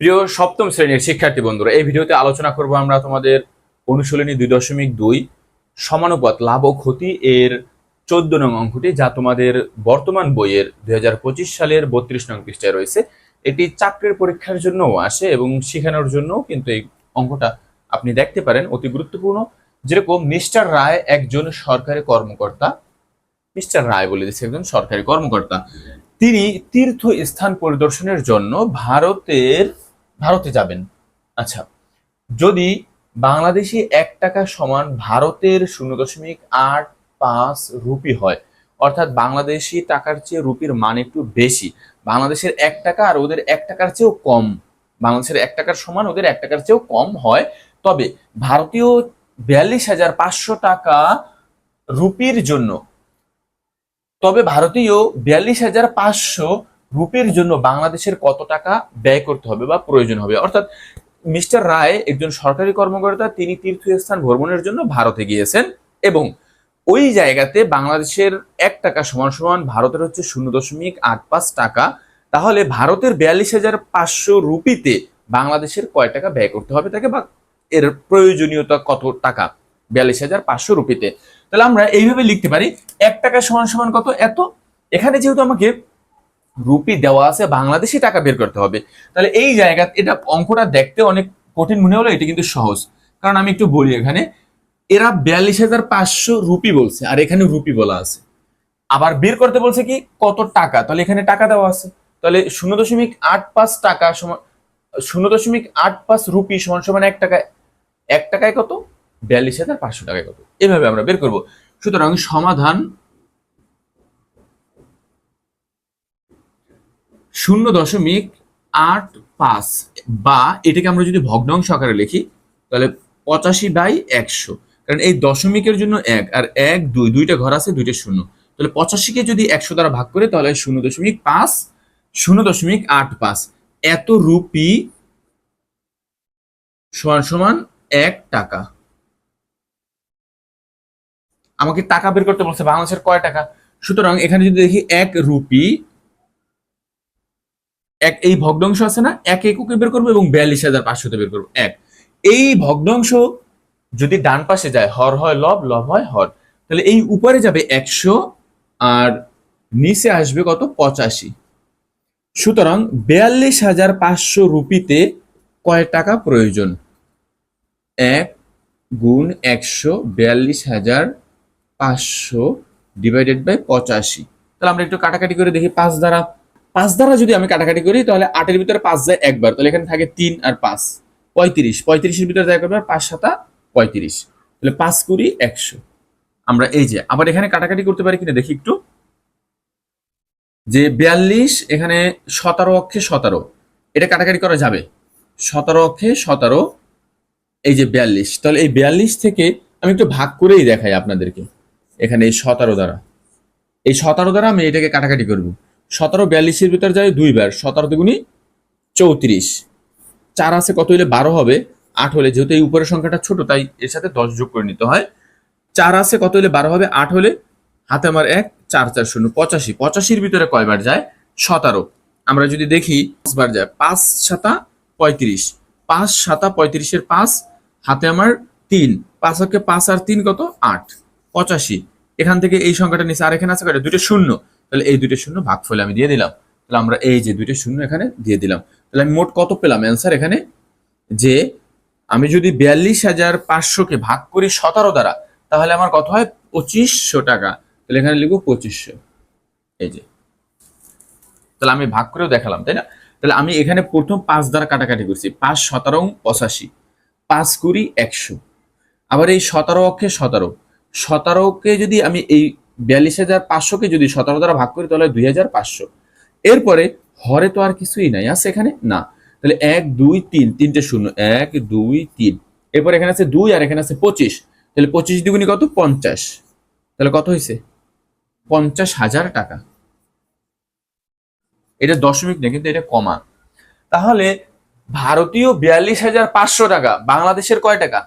প্রিয় সপ্তম শ্রেণির শিক্ষার্থী বন্ধুরা, এই ভিডিওতে আলোচনা করব আমরা তোমাদের অনুশীলনী দুই দশমিক দুই, সমানুপাত লাভ ও ক্ষতি এর চোদ্দ নং অঙ্কটি, যা তোমাদের বর্তমান বইয়ের দু হাজার পঁচিশ সালের বত্রিশ নং পৃষ্ঠায় রয়েছে। এটি চাকরির পরীক্ষার জন্যও আসে এবং শেখানোর জন্য কিন্তু এই অঙ্কটা আপনি দেখতে পারেন, অতি গুরুত্বপূর্ণ। যেরকম মিস্টার রায় একজন সরকারি কর্মকর্তা, মিস্টার রায় বলে দিচ্ছে একজন সরকারি কর্মকর্তা। তিনি তীর্থ স্থান পরিদর্শনের জন্য ভারতের ভারতে যাবেন। আচ্ছা যদি বাংলাদেশি এক টাকা সমান ভারতের শূন্য দশমিক আট পাঁচ রুপি হয়, অর্থাৎ বাংলাদেশি টাকার চেয়ে রুপির মান একটু বেশি, বাংলাদেশের এক টাকা আর ওদের এক টাকার চেয়েও কম, বাংলাদেশের এক টাকার সমান ওদের এক টাকার চেয়েও কম হয়, তবে ভারতীয় বিয়াল্লিশ হাজার পাঁচশো টাকা রুপির জন্য, তবে ভারতীয় বিয়াল্লিশ হাজার পাঁচশো রুপির জন্য বাংলাদেশের কত টাকা ব্যয় করতে হবে বা প্রয়োজন হবে? অর্থাৎ মিস্টার রায় একজন সরকারি কর্মকর্তা, তিনি তীর্থস্থান ভ্রমণের জন্য ভারতে গিয়েছেন এবং ওই জায়গাতে বাংলাদেশের এক টাকা সমান সমান ভারতের হচ্ছে শূন্য দশমিক আট পাঁচ টাকা। তাহলে ভারতের বিয়াল্লিশ হাজার পাঁচশো রুপিতে বাংলাদেশের কয় টাকা ব্যয় করতে হবে তাকে বা এর প্রয়োজনীয়তা কত টাকা বিয়াল্লিশ হাজার পাঁচশো রুপিতে? তাহলে আমরা এইভাবে লিখতে পারি, এক টাকা সমান সমান কত? এত। এখানে যেহেতু আমাকে রুপি দেওয়া আছে, বাংলাদেশি টাকা বের করতে হবে। তাহলে এই জায়গা, এটা অঙ্কটা দেখতে অনেক কঠিন মনে হলো এটা কিন্তু সহজ। কারণ আমি একটু বলি এখানে, এরা বিয়াল্লিশ হাজার পাঁচশো রুপি বলছে, আর এখানে রুপি বলা আছে। আবার বের করতে বলছে কি, কত টাকা? তাহলে এখানে টাকা দেওয়া আছে। তাহলে শূন্য দশমিক আট পাঁচ টাকা সমান, শূন্য দশমিক আট পাঁচ রুপি সমান সমান এক টাকা এক টাকায় কত? বিয়াল্লিশ হাজার পাঁচশো টাকায় কত? এভাবে আমরা বের করব। সুতরাং সমাধান শূন্য দশমিক আট পাঁচ বা এটাকে আমরা যদি ভগ্নাংশ আকারে লিখি, তাহলে পঁচাশি বাই একশো। কারণ এই দশমিকের জন্য এক, আর এক, দুই, দুইটা ঘর আছে, দুইটা শূন্য। তাহলে পঁচাশিকে যদি একশো দ্বারা ভাগ করে, তাহলে শূন্য দশমিক পাঁচ, শূন্য দশমিক আট পাঁচ। এত রুপি সমান সমান এক টাকা। আমাকে টাকা বের করতে বলছে, বাংলাদেশের কয় টাকা? সুতরাং এখানে যদি দেখি এক রুপি এক, এই ভগ্নাংশ আছে না? এক এককে বের করব এবং বিয়াল্লিশ হাজার পাঁচশোতে বের করব। এক। এই ভগ্নাংশ যদি ডান পাশে যায়, হর হয় লব লব হয় হর, তাহলে এই উপরে যাবে একশো আর নিচে আসবে কত? পঁচাশি। সুতরাং বিয়াল্লিশ হাজার পাঁচশো রুপিতে কয় টাকা প্রয়োজন? এক গুণ একশো বিয়াল্লিশ হাজার পাঁচশো ডিভাইডেড বাই পঁচাশি। তাহলে আমরা একটু কাটাকাটি করে দেখি পাঁচ দ্বারা পাঁচ দ্বারা যদি আমি কাটাকাটি করি, তাহলে আটের ভিতরে পাঁচ যায় একবার। তাহলে এখানে থাকে তিন আর পাঁচ, পঁয়ত্রিশ। পঁয়ত্রিশের ভিতরে যায় করবে পাঁচ, সাতা পঁয়ত্রিশ। তাহলে পাঁচ কুড়ি, একশো। আমরা এই যে, আবার এখানে কাটাকাটি করতে পারি কিনা দেখি একটু। যে বিয়াল্লিশ, এখানে সতেরো অক্ষে সতেরো। এটা কাটাকাটি করা যাবে। সতেরো অক্ষে সতেরো, এই যে বিয়াল্লিশ। তাহলে এই বিয়াল্লিশ থেকে আমি একটু ভাগ করেই দেখাই আপনাদেরকে। এখানে এই সতেরো দ্বারা। এই সতেরো দ্বারা আমি এটাকে কাটাকাটি করব। সতেরো বিয়াল্লিশের ভিতরে যায় দুইবার সতেরো দুগুনি চৌত্রিশ। চার আছে কত হলে বারো হবে, আট হলে যেহেতু এই উপরের সংখ্যাটা ছোট, তাই এর সাথে দশ যোগ করে নিতে হয়। চার আছে কত হলে বারো হবে, আট হলে হাতে আমার এক, চার চার, শূন্য, পঁচাশি। পঁচাশির ভিতরে কয়বার যায়? সতেরো। আমরা যদি দেখি পাঁচবার যায়, পাঁচ সাতা পঁয়ত্রিশ। পাঁচ সাতা পঁয়ত্রিশের পাঁচ, হাতে আমার তিন। পাঁচ হকে পাঁচ আর তিন কত? আট। পঁচাশি। এখান থেকে এই সংখ্যাটা নিচে আর এখানে আছে, কয়টা? দুইটা শূন্য। তাহলে এই দুইটা শূন্য ভাগ ফলে আমি দিয়ে দিলাম। তাহলে আমরা এই যে দুইটা শূন্য এখানে দিয়ে দিলাম। তাহলে আমি মোট কত পেলাম? অ্যান্সার এখানে যে আমি যদি বিয়াল্লিশ হাজার পাঁচশোকে ভাগ করি সতেরো দ্বারা, তাহলে আমার কত হয়? পঁচিশশো টাকা। তাহলে এখানে লিখব পঁচিশশো। এই যে। তাহলে আমি ভাগ করেও দেখালাম, তাই না? তাহলে আমি এখানে প্রথম পাঁচ দ্বারা কাটাকাটি করছি। পাঁচ সতেরো, পঁচাশি। পাঁচ কুড়ি, একশো। আবার এই সতেরো অক্ষে সতেরো। সতেরোকে যদি আমি এই বিয়াল্লিশ হাজার পাঁচশোকে যদি সতেরো দ্বারা ভাগ করি, তাহলে দুই হাজার পাঁচশো। এরপরে হরে তো আর কিছুই নাই, আছে এখানে? না। তাহলে এক, দুই, তিন, তিনটে শূন্য, এক, দুই, তিন। এরপর এখানে আছে দুই আর এখানে আছে পঁচিশ। তাহলে পঁচিশ দ্বিগুণী কত? পঞ্চাশ। তাহলে কত হয়েছে পঞ্চাশ হাজার টাকা। এটা দশমিক না কিন্তু এটা কমা। তাহলে ভারতীয় বিয়াল্লিশ হাজার পাঁচশো টাকা, বাংলাদেশের কয় টাকা?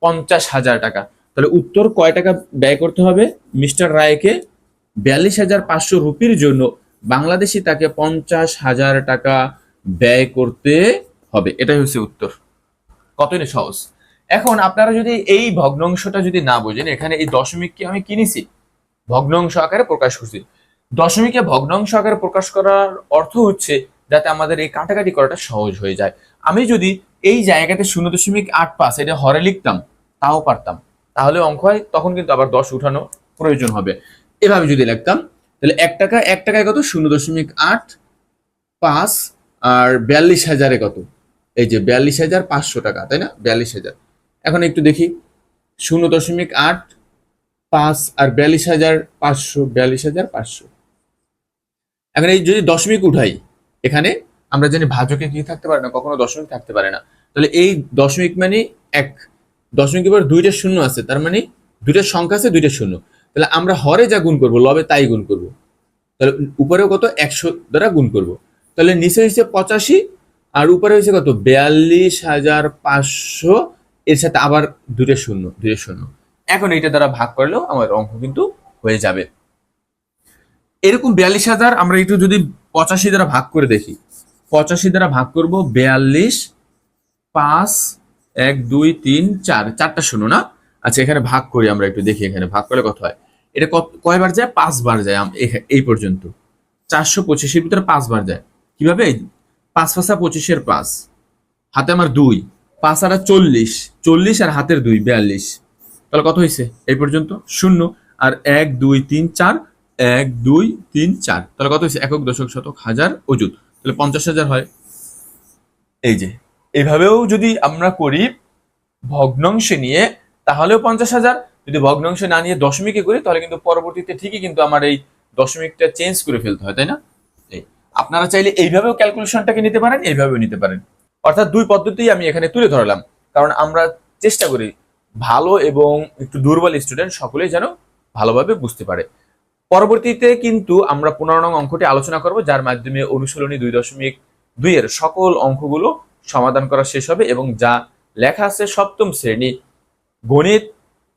পঞ্চাশ হাজার টাকা। তাহলে উত্তর কয় টাকা ব্যয় করতে হবে? মিস্টার রায়কে বিয়াল্লিশ হাজার পাঁচশো রুপির জন্য বাংলাদেশি তাকে পঞ্চাশ হাজার টাকা ব্যয় করতে হবে। এটাই হচ্ছে উত্তর। কতই না সহজ। এখন আপনারা যদি এই ভগ্নাংশটা যদি না বোঝেন, এখানে এই দশমিককে আমি কিনেছি ভগ্নাংশ আকারে প্রকাশ করছি। দশমিকে ভগ্নাংশ আকারে প্রকাশ করার অর্থ হচ্ছে যাতে আমাদের এই কাটাকাটি করাটা সহজ হয়ে যায়। আমি যদি এই জায়গাতে শূন্য দশমিক আট পাঁচ, এটা হরে লিখতাম, তাও পারতাম। তাহলে অঙ্ক হয়, তখন কিন্তু আবার দশ উঠানো প্রয়োজন হবে। এভাবে যদি লিখতাম, তাহলে এক টাকা, এক টাকায় কত? শূন্য দশমিক আট পাঁচ, আর বিয়াল্লিশ হাজারে কত? এই যে বিয়াল্লিশ হাজার পাঁচশো টাকা, তাই না? বিয়াল্লিশ হাজার। এখন একটু দেখি। শূন্য দশমিক আট পাঁচ, আর বিয়াল্লিশ হাজার পাঁচশো, বিয়াল্লিশ হাজার পাঁচশো। এখন এই যদি দশমিক উঠাই, এখানে আমরা জানি ভাজকে কি থাকতে পারে না, কখনো দশমিক থাকতে পারে না। তাহলে এই দশমিক মানে এক। দশমিক এবার দুইটা শূন্য আছে, তার মানে দুইটা সংখ্যা আছে, দুইটা শূন্য। তাহলে আমরা হরে যা গুণ করব, লবে তাই গুণ করব। তাহলে উপরেও কত? একশো দ্বারা গুণ করব। তাহলে নিচে হয়েছে পঁচাশি, আর উপরে হয়েছে কত? বিয়াল্লিশ হাজার পাঁচশো, এর সাথে আবার দুটো শূন্য দুটো শূন্য। এখন এইটা দ্বারা ভাগ করলেও আমার অঙ্ক কিন্তু হয়ে যাবে। এরকম বিয়াল্লিশ হাজার, আমরা একটু যদি পঁচাশি দ্বারা ভাগ করে দেখি। পঁচাশি দ্বারা ভাগ করব, বিয়াল্লিশ পাঁচ এক, দুই, তিন, চার, চারটা শূন্য, না? আচ্ছা এখানে ভাগ করি আমরা একটু, দেখি এখানে ভাগ করলে কত হয়? এটা কত, কয়বার যায়? পাঁচবার যায় এই পর্যন্ত। চারশো পঁচিশের ভিতরে পাঁচবার যায়। কীভাবে? পাঁচ পাঁচা পঁচিশের পাঁচ। হাতে আমার দুই। পাঁচ আর চল্লিশ। চল্লিশ আর হাতের দুই, বিয়াল্লিশ। তাহলে কত হয়েছে? এই পর্যন্ত শূন্য। আর এক, দুই, তিন, চার। এক, দুই, তিন, চার। তাহলে কত হয়েছে? একক দশক শতক হাজার অযুত। তাহলে পঞ্চাশ হাজার হয়। এই যে এভাবেও যদি আমরা করি ভগ্নাংশে নিয়ে, তাহলেও পঞ্চাশ হাজার। যদি ভগ্নাংশে না নিয়ে দশমিকে করি, তাহলে কিন্তু পরবর্তীতে ঠিকই কিন্তু আমার এই দশমিকটা চেঞ্জ করে ফেলতে হয়, তাই না? আপনারা চাইলে এইভাবেও ক্যালকুলেশনটাকে নিতে পারেন, এইভাবেও নিতে পারেন। অর্থাৎ দুই পদ্ধতি আমি এখানে তুলে ধরলাম। কারণ আমরা চেষ্টা করি ভালো এবং একটু দুর্বল স্টুডেন্ট সকলেই যেন ভালোভাবে বুঝতে পারে। পরবর্তীতে কিন্তু আমরা পনেরো নং অঙ্কটি আলোচনা করব, যার মাধ্যমে অনুশীলনী দুই দশমিক দুইয়ের সকল অঙ্কগুলো সমাধান করা শেষ হবে এবং যা লেখা আছে সপ্তম শ্রেণি গণিত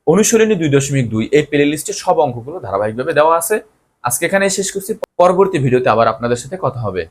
অনুশীলনী দুই দশমিক দুই এই প্লে লিস্টে সব অঙ্কগুলো ধারাবাহিকভাবে দেওয়া আছে। আজকে এখানে শেষ করছি। পরবর্তী ভিডিওতে আবার আপনাদের সাথে কথা হবে।